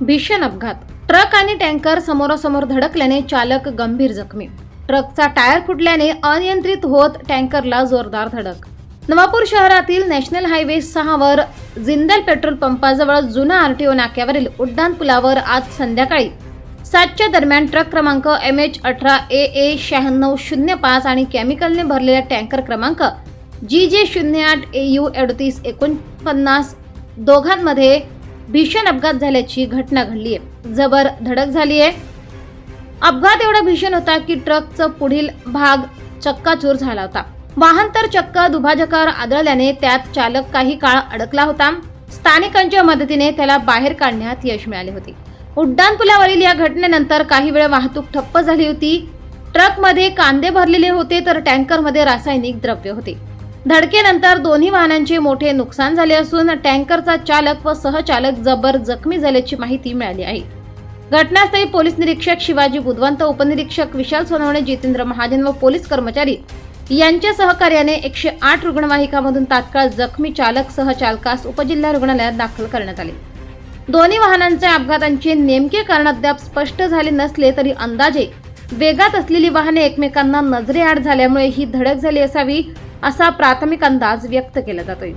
भीषण अपघात. ट्रक आणि टँकर समोरासमोर धडकल्याने चालक गंभीर जखमी. ट्रकचा टायर फुटल्याने अनियंत्रित होत टँकरला जोरदार धडक. नवापूर शहरातील नॅशनल हायवे सहावर जिंदल पेट्रोल पंपाजवळ जुना आरटीओ नाक्यावरील उड्डाण पुलावर आज संध्याकाळी सातच्या दरम्यान ट्रक क्रमांक एम एच अठरा ए ए शहाण्णव शून्य पाच आणि केमिकलने भरलेला टँकर क्रमांक जी जे शून्य आठ ए यू अडतीस एकोणपन्नास दोघांमध्ये भीषण अपघात झाल्याची घटना घडली आहे जबर धडक झाली आहे अपघात एवढा भीषण होता की ट्रकचं पुढील भाग चक्काचूर झाला होता. वाहन तर चक्क दुभाजकावर आदळल्याने त्यात चालक काही काळ अडकला होता. स्थानिकांच्या मदतीने त्याला बाहेर काढण्यात यश मिळाले होते. उड्डाण पुलावरील या घटनेनंतर काही वेळ वाहतूक ठप्प झाली होती. ट्रकमध्ये कांदे भरलेले होते तर टँकरमध्ये रासायनिक द्रव्य होते. धडकेनंतर दोन्ही वाहनांचे मोठे नुकसान झाले असून टँकरचा चालक व सहचालक जबर जखमी झाल्याची माहिती मिळाली आहे. घटनास्थळी पोलीस निरीक्षक शिवाजी बुधवंत उपनिरीक्षक विशाल सोनवणे जितेंद्र महाजन व पोलीस कर्मचारी यांच्या सहकार्याने एकशे आठ रुग्णवाहिकामधून तात्काळ जखमी चालक सहचालकास उपजिल्हा रुग्णालयात दाखल करण्यात आले. दोन्ही वाहनांच्या अपघातांचे नेमके कारण अद्याप स्पष्ट झाले नसले तरी अंदाजे वेगात असलेली वाहने एकमेकांना नजरेआड झाल्यामुळे ही धडक झाली असावी असा प्राथमिक अंदाज व्यक्त केला जातोय.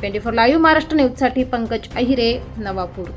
ट्वेंटी फोर लाईव्ह महाराष्ट्र न्यूजसाठी पंकज अहिरे नवापूर.